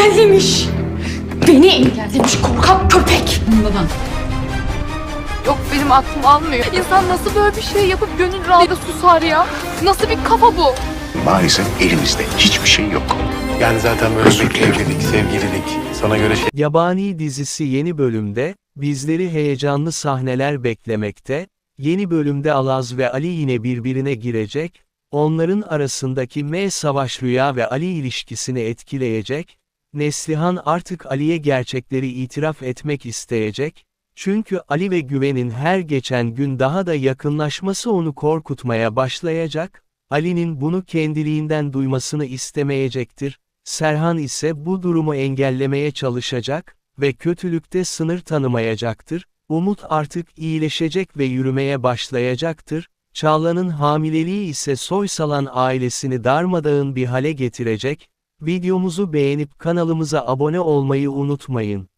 engellemiş. Beni engellemiş korkak köpek. Bundan. Yok benim aklım almıyor. İnsan nasıl böyle bir şey yapıp gönül rahatlığıyla susar ya? Nasıl bir kafa bu? Maalesef elimizde hiçbir şey yok. Yani zaten böyle Özür bir evlilik, sevgililik sana göre şey Yabani dizisi yeni bölümde, bizleri heyecanlı sahneler beklemekte, yeni bölümde Alaz ve Ali yine birbirine girecek, onların arasındaki M Savaş Rüya ve Ali ilişkisini etkileyecek, Neslihan artık Ali'ye gerçekleri itiraf etmek isteyecek, çünkü Ali ve Güven'in her geçen gün daha da yakınlaşması onu korkutmaya başlayacak, Ali'nin bunu kendiliğinden duymasını istemeyecektir, Serhan ise bu durumu engellemeye çalışacak ve kötülükte sınır tanımayacaktır. Umut artık iyileşecek ve yürümeye başlayacaktır. Çağla'nın hamileliği ise Soysalan ailesini darmadağın bir hale getirecek. Videomuzu beğenip kanalımıza abone olmayı unutmayın.